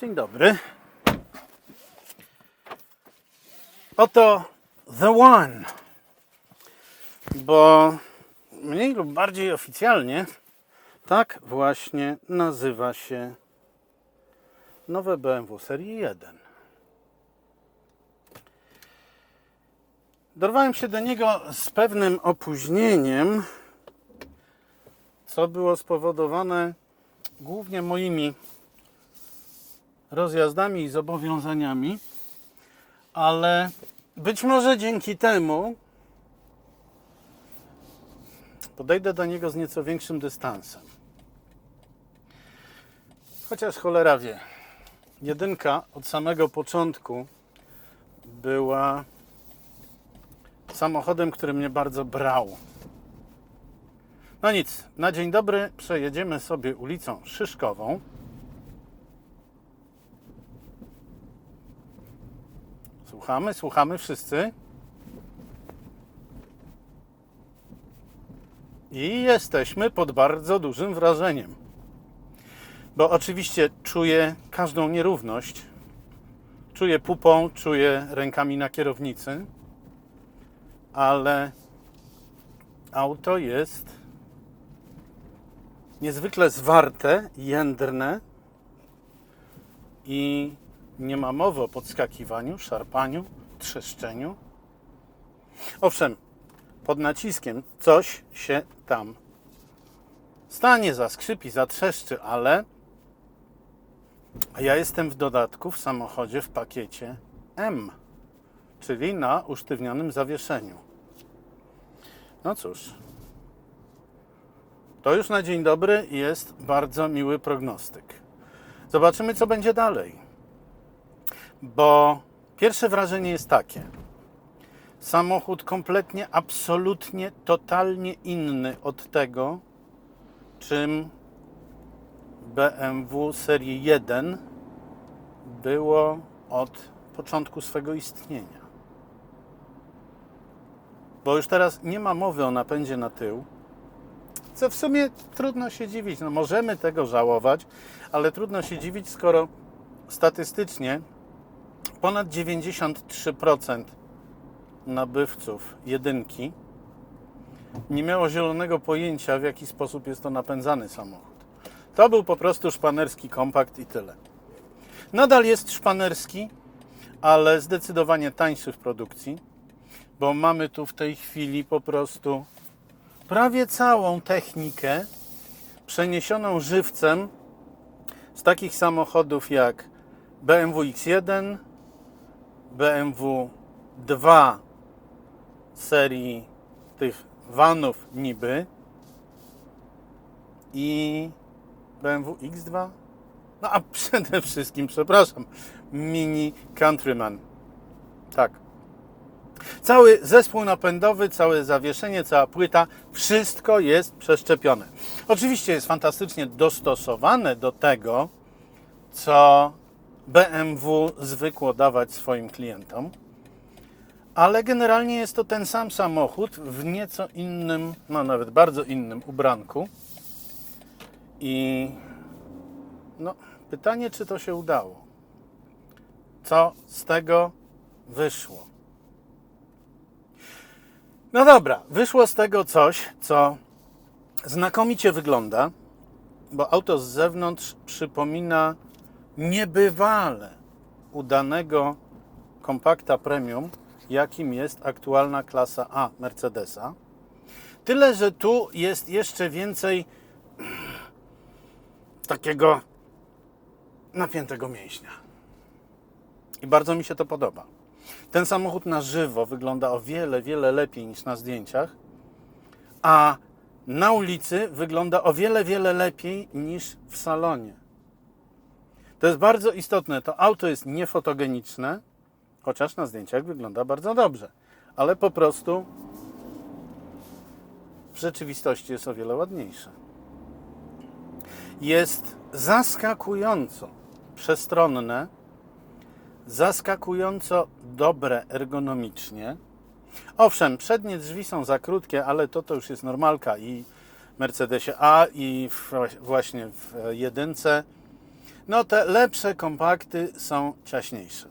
Dzień dobry. Oto The One. Bo mniej lub bardziej oficjalnie tak właśnie nazywa się nowe BMW serii 1. Dorwałem się do niego z pewnym opóźnieniem, co było spowodowane głównie moimi rozjazdami i zobowiązaniami, ale być może dzięki temu podejdę do niego z nieco większym dystansem. Chociaż cholera wie, jedynka od samego początku była samochodem, który mnie bardzo brał. No nic, na dzień dobry przejedziemy sobie ulicą Szyszkową. Słuchamy, słuchamy wszyscy. I jesteśmy pod bardzo dużym wrażeniem. Bo oczywiście czuję każdą nierówność. Czuję pupą, czuję rękami na kierownicy, ale auto jest niezwykle zwarte, jędrne i nie ma mowy o podskakiwaniu, szarpaniu, trzeszczeniu. Owszem, pod naciskiem coś się tam stanie, zaskrzypi, zatrzeszczy, ale ja jestem w dodatku w samochodzie w pakiecie M, czyli na usztywnionym zawieszeniu. No cóż, to już na dzień dobry jest bardzo miły prognostyk. Zobaczymy, co będzie dalej. Bo pierwsze wrażenie jest takie. Samochód kompletnie, absolutnie, totalnie inny od tego, czym BMW serii 1 było od początku swego istnienia. Bo już teraz nie ma mowy o napędzie na tył, co w sumie trudno się dziwić. No możemy tego żałować, ale trudno się dziwić, skoro statystycznie ponad 93% nabywców jedynki nie miało zielonego pojęcia, w jaki sposób jest to napędzany samochód. To był po prostu szpanerski kompakt i tyle. Nadal jest szpanerski, ale zdecydowanie tańszy w produkcji, bo mamy tu w tej chwili po prostu prawie całą technikę przeniesioną żywcem z takich samochodów jak BMW X1, BMW 2 serii tych vanów niby i BMW X2. No a przede wszystkim, przepraszam, Mini Countryman. Tak. Cały zespół napędowy, całe zawieszenie, cała płyta, wszystko jest przeszczepione. Oczywiście jest fantastycznie dostosowane do tego, co BMW zwykło dawać swoim klientom, ale generalnie jest to ten sam samochód w nieco innym, no nawet bardzo innym ubranku. I no, pytanie, czy to się udało? Co z tego wyszło? No dobra, wyszło z tego coś, co znakomicie wygląda, bo auto z zewnątrz przypomina niebywale udanego kompakta premium, jakim jest aktualna klasa A Mercedesa. Tyle, że tu jest jeszcze więcej takiego napiętego mięśnia. I bardzo mi się to podoba. Ten samochód na żywo wygląda o wiele, wiele lepiej niż na zdjęciach, a na ulicy wygląda o wiele, wiele lepiej niż w salonie. To jest bardzo istotne. To auto jest niefotogeniczne, chociaż na zdjęciach wygląda bardzo dobrze, ale po prostu w rzeczywistości jest o wiele ładniejsze. Jest zaskakująco przestronne, zaskakująco dobre ergonomicznie. Owszem, przednie drzwi są za krótkie, ale to to już jest normalka i w Mercedesie A i właśnie w jedynce. No te lepsze kompakty są ciaśniejsze.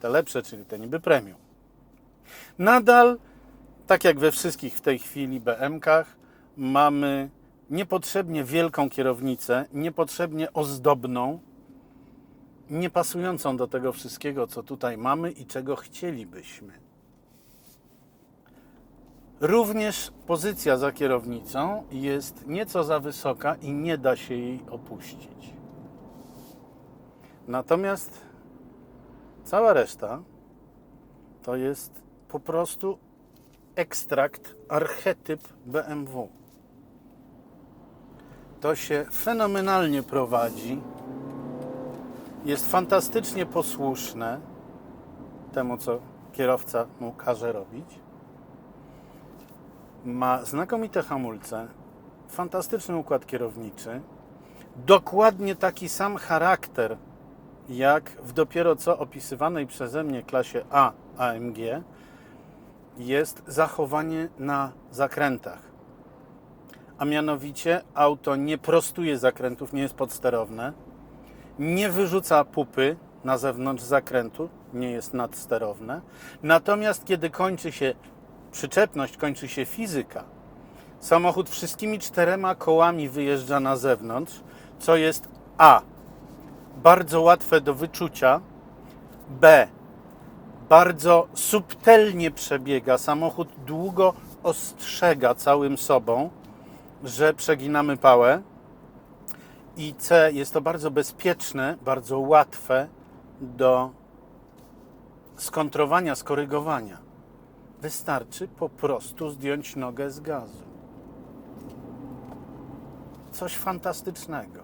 Te lepsze, czyli te niby premium. Nadal, tak jak we wszystkich w tej chwili BM-kach, mamy niepotrzebnie wielką kierownicę, niepotrzebnie ozdobną, niepasującą do tego wszystkiego, co tutaj mamy i czego chcielibyśmy. Również pozycja za kierownicą jest nieco za wysoka i nie da się jej opuścić. Natomiast cała reszta to jest po prostu ekstrakt, archetyp BMW. To się fenomenalnie prowadzi, jest fantastycznie posłuszne temu, co kierowca mu każe robić. Ma znakomite hamulce, fantastyczny układ kierowniczy, dokładnie taki sam charakter jak w dopiero co opisywanej przeze mnie klasie A AMG jest zachowanie na zakrętach. A mianowicie auto nie prostuje zakrętów, nie jest podsterowne, nie wyrzuca pupy na zewnątrz zakrętu, nie jest nadsterowne. Natomiast kiedy kończy się przyczepność, kończy się fizyka, samochód wszystkimi czterema kołami wyjeżdża na zewnątrz, co jest A bardzo łatwe do wyczucia. B. Bardzo subtelnie przebiega. Samochód długo ostrzega całym sobą, że przeginamy pałę. I C. Jest to bardzo bezpieczne, bardzo łatwe do skontrowania, skorygowania. Wystarczy po prostu zdjąć nogę z gazu. Coś fantastycznego.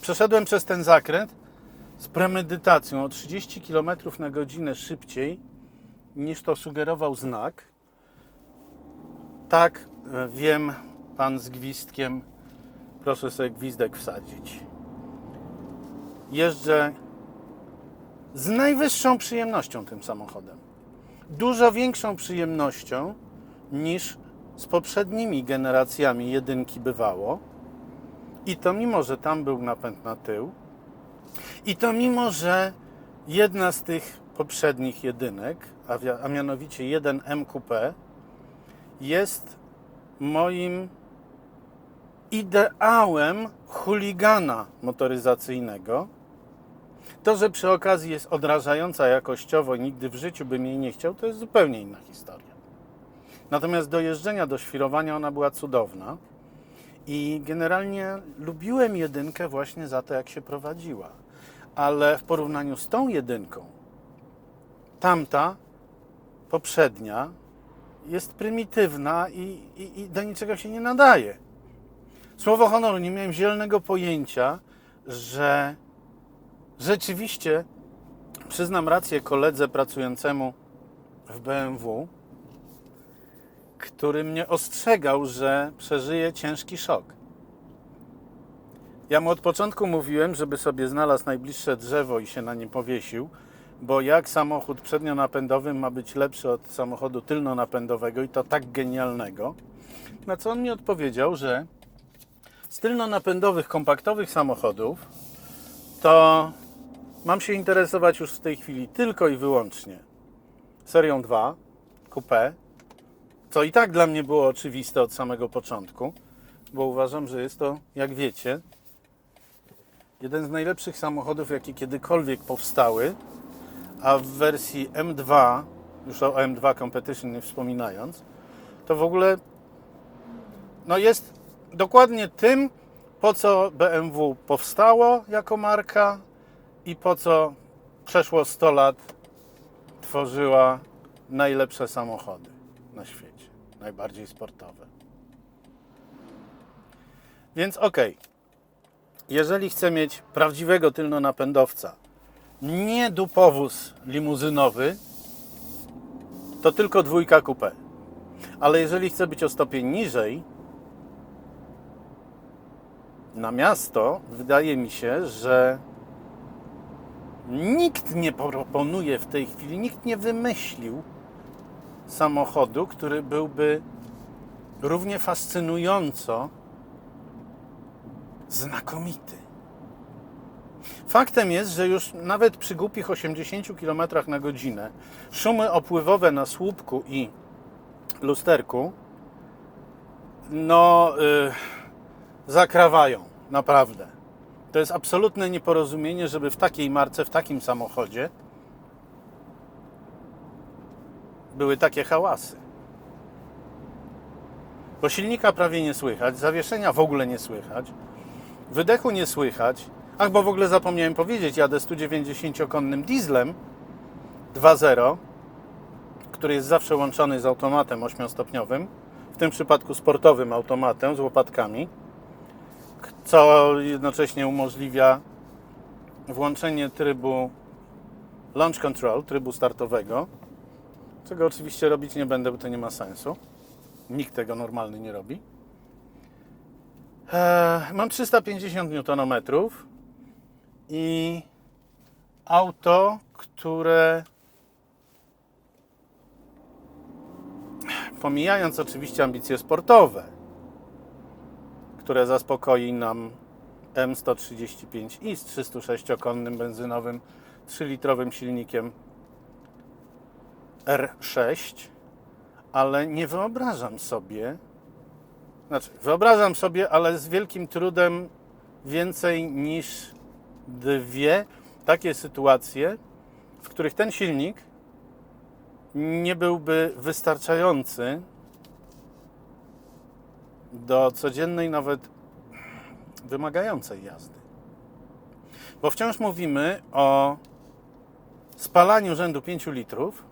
Przeszedłem przez ten zakręt z premedytacją o 30 km na godzinę szybciej niż to sugerował znak. Tak, e, wiem, pan z gwizdkiem, proszę sobie gwizdek wsadzić. Jeżdżę z najwyższą przyjemnością tym samochodem. Dużo większą przyjemnością niż z poprzednimi generacjami jedynki bywało i to mimo, że tam był napęd na tył, i to mimo, że jedna z tych poprzednich jedynek, a, mianowicie 1 MQP, jest moim ideałem chuligana motoryzacyjnego. To, że przy okazji jest odrażająca jakościowo i nigdy w życiu bym jej nie chciał, to jest zupełnie inna historia. Natomiast do jeżdżenia, do świrowania ona była cudowna. I generalnie lubiłem jedynkę właśnie za to, jak się prowadziła. Ale w porównaniu z tą jedynką, tamta, poprzednia, jest prymitywna i, i, i do niczego się nie nadaje. Słowo honoru, nie miałem zielonego pojęcia, że rzeczywiście, przyznam rację koledze pracującemu w BMW, który mnie ostrzegał, że przeżyje ciężki szok. Ja mu od początku mówiłem, żeby sobie znalazł najbliższe drzewo i się na nim powiesił, bo jak samochód przednionapędowy ma być lepszy od samochodu tylnonapędowego i to tak genialnego, na co on mi odpowiedział, że z tylnonapędowych, kompaktowych samochodów to mam się interesować już w tej chwili tylko i wyłącznie serią 2, coupé, co i tak dla mnie było oczywiste od samego początku, bo uważam, że jest to, jak wiecie, jeden z najlepszych samochodów, jakie kiedykolwiek powstały, a w wersji M2, już o M2 Competition nie wspominając, to w ogóle no jest dokładnie tym, po co BMW powstało jako marka i po co przeszło 100 lat tworzyła najlepsze samochody na świecie najbardziej sportowe. Więc ok, jeżeli chcę mieć prawdziwego tylnonapędowca, nie dupowóz limuzynowy, to tylko dwójka kupę. Ale jeżeli chcę być o stopień niżej, na miasto, wydaje mi się, że nikt nie proponuje w tej chwili, nikt nie wymyślił samochodu, który byłby równie fascynująco znakomity. Faktem jest, że już nawet przy głupich 80 km na godzinę szumy opływowe na słupku i lusterku no yy, zakrawają, naprawdę. To jest absolutne nieporozumienie, żeby w takiej marce, w takim samochodzie były takie hałasy. Bo silnika prawie nie słychać, zawieszenia w ogóle nie słychać, wydechu nie słychać. Ach, bo w ogóle zapomniałem powiedzieć, jadę 190-konnym dieslem 2.0, który jest zawsze łączony z automatem 8-stopniowym, w tym przypadku sportowym automatem z łopatkami, co jednocześnie umożliwia włączenie trybu launch control, trybu startowego, czego oczywiście robić nie będę, bo to nie ma sensu. Nikt tego normalny nie robi. Eee, mam 350 Nm i auto, które pomijając oczywiście ambicje sportowe, które zaspokoi nam M135i z 306-konnym benzynowym 3-litrowym silnikiem R6, ale nie wyobrażam sobie, znaczy wyobrażam sobie, ale z wielkim trudem więcej niż dwie takie sytuacje, w których ten silnik nie byłby wystarczający do codziennej, nawet wymagającej jazdy. Bo wciąż mówimy o spalaniu rzędu 5 litrów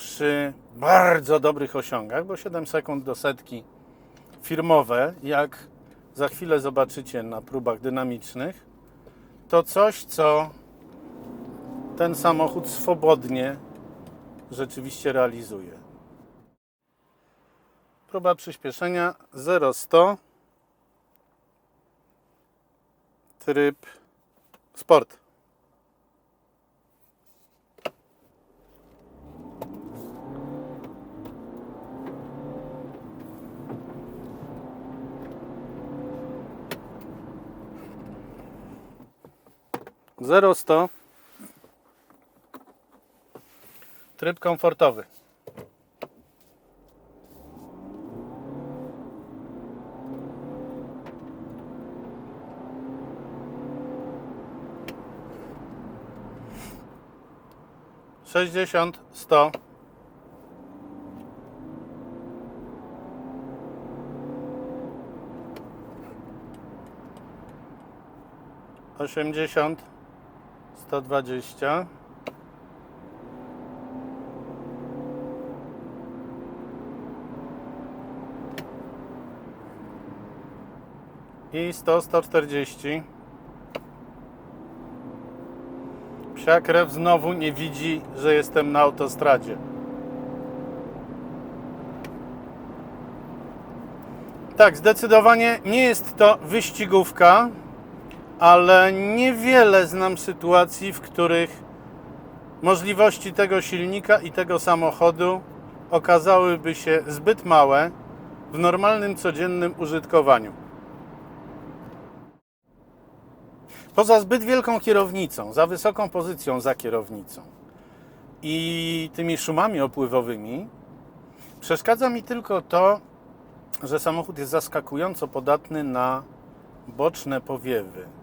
przy bardzo dobrych osiągach, bo 7 sekund do setki firmowe, jak za chwilę zobaczycie na próbach dynamicznych, to coś, co ten samochód swobodnie rzeczywiście realizuje. Próba przyspieszenia 0-100 tryb sport. Zero sto tryb komfortowy. Sześćdziesiąt, sto. Osiemdziesiąt, sto dwadzieścia. I 100, 140. Psia krew znowu nie widzi, że jestem na autostradzie. Tak, zdecydowanie nie jest to wyścigówka, ale niewiele znam sytuacji, w których możliwości tego silnika i tego samochodu okazałyby się zbyt małe w normalnym, codziennym użytkowaniu. Poza zbyt wielką kierownicą, za wysoką pozycją za kierownicą i tymi szumami opływowymi, przeszkadza mi tylko to, że samochód jest zaskakująco podatny na boczne powiewy.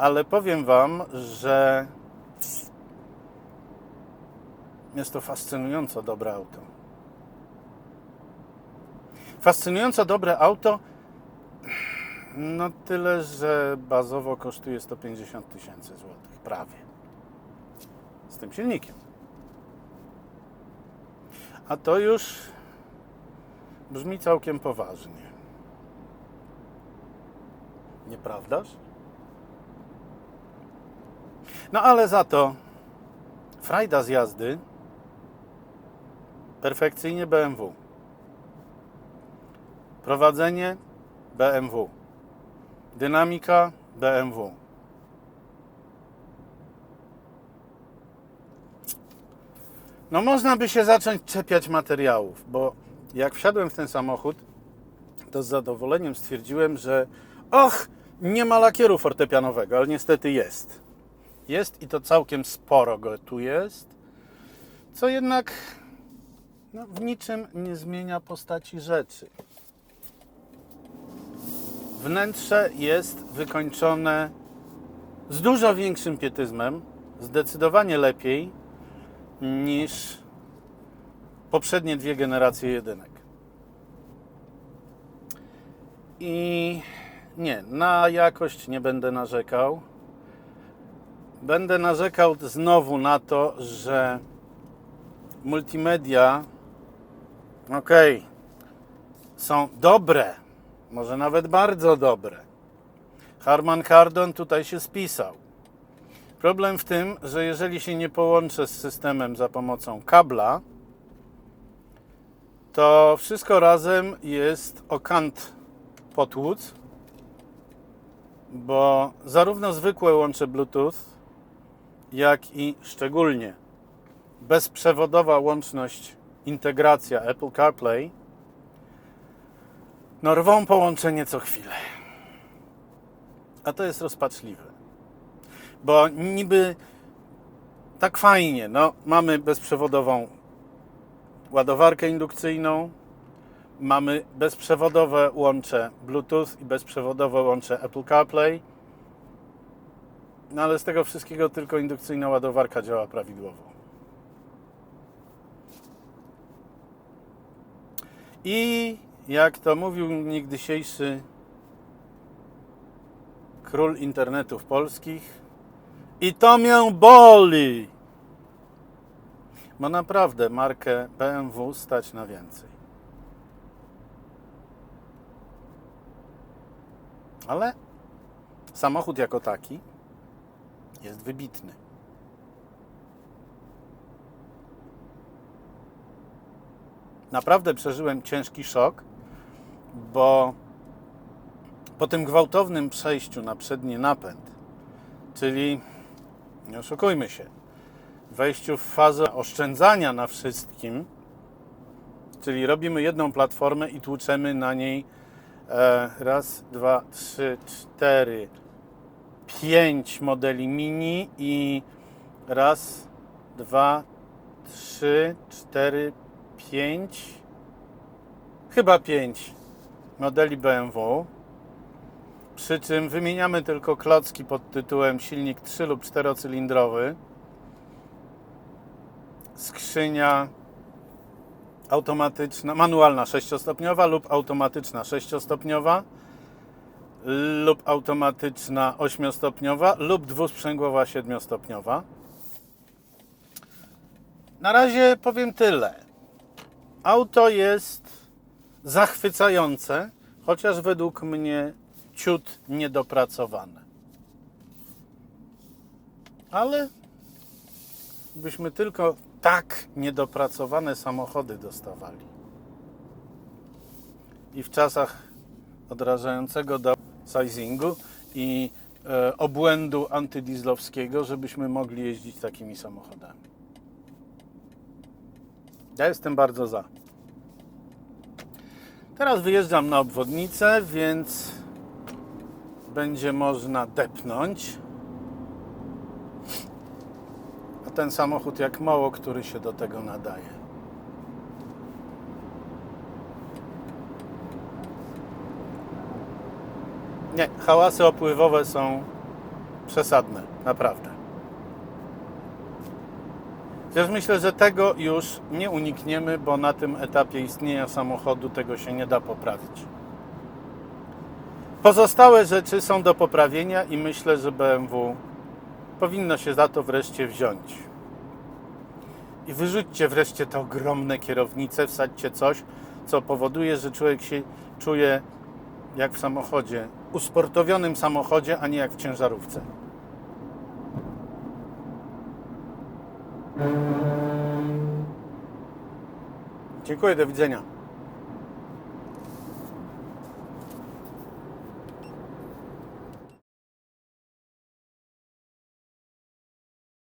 Ale powiem Wam, że jest to fascynująco dobre auto. Fascynująco dobre auto, no tyle, że bazowo kosztuje 150 tysięcy złotych, prawie. Z tym silnikiem. A to już brzmi całkiem poważnie. Nieprawdaż? No ale za to frajda z jazdy perfekcyjnie BMW. Prowadzenie BMW. Dynamika BMW. No można by się zacząć czepiać materiałów, bo jak wsiadłem w ten samochód, to z zadowoleniem stwierdziłem, że och, Nie ma lakieru fortepianowego, ale niestety jest. Jest i to całkiem sporo go tu jest, co jednak no, w niczym nie zmienia postaci rzeczy. Wnętrze jest wykończone z dużo większym pietyzmem, zdecydowanie lepiej niż poprzednie dwie generacje jedynek. I nie, na jakość nie będę narzekał. Będę narzekał znowu na to, że multimedia, okej, są dobre, może nawet bardzo dobre. Harman Kardon tutaj się spisał. Problem w tym, że jeżeli się nie połączę z systemem za pomocą kabla, to wszystko razem jest o kant potłuc, bo zarówno zwykłe łącze Bluetooth, jak i szczególnie bezprzewodowa łączność, integracja Apple CarPlay, no rwą połączenie co chwilę. A to jest rozpaczliwe. Bo niby tak fajnie, no mamy bezprzewodową ładowarkę indukcyjną, mamy bezprzewodowe łącze Bluetooth i bezprzewodowe łącze Apple CarPlay. No ale z tego wszystkiego tylko indukcyjna ładowarka działa prawidłowo. I jak to mówił niegdysiejszy król internetów polskich, i to mię boli. Bo naprawdę markę BMW stać na więcej. Ale samochód jako taki jest wybitny. Naprawdę przeżyłem ciężki szok, bo po tym gwałtownym przejściu na przedni napęd, czyli nie oszukujmy się, wejściu w fazę oszczędzania na wszystkim, czyli robimy jedną platformę i tłuczemy na niej e, raz, dwa, trzy, cztery, pięć modeli mini i raz, dwa, trzy, cztery, pięć, chyba pięć modeli BMW. Przy czym wymieniamy tylko klocki pod tytułem silnik 3 lub 4-cylindrowy, skrzynia automatyczna, manualna 6-stopniowa lub automatyczna 6-stopniowa lub automatyczna 8-stopniowa lub dwusprzęgłowa 7-stopniowa. Na razie powiem tyle. Auto jest zachwycające, chociaż według mnie ciut niedopracowane. Ale byśmy tylko tak niedopracowane samochody dostawali. I w czasach odrażającego do sizingu i e, obłędu antydizlowskiego, żebyśmy mogli jeździć takimi samochodami. Ja jestem bardzo za. Teraz wyjeżdżam na obwodnicę, więc będzie można depnąć. A ten samochód jak mało, który się do tego nadaje. Nie, hałasy opływowe są przesadne, naprawdę. Chociaż myślę, że tego już nie unikniemy, bo na tym etapie istnienia samochodu tego się nie da poprawić. Pozostałe rzeczy są do poprawienia i myślę, że BMW powinno się za to wreszcie wziąć. I wyrzućcie wreszcie te ogromne kierownice, wsadźcie coś, co powoduje, że człowiek się czuje jak w samochodzie, usportowionym samochodzie, a nie jak w ciężarówce. Dziękuję, do widzenia.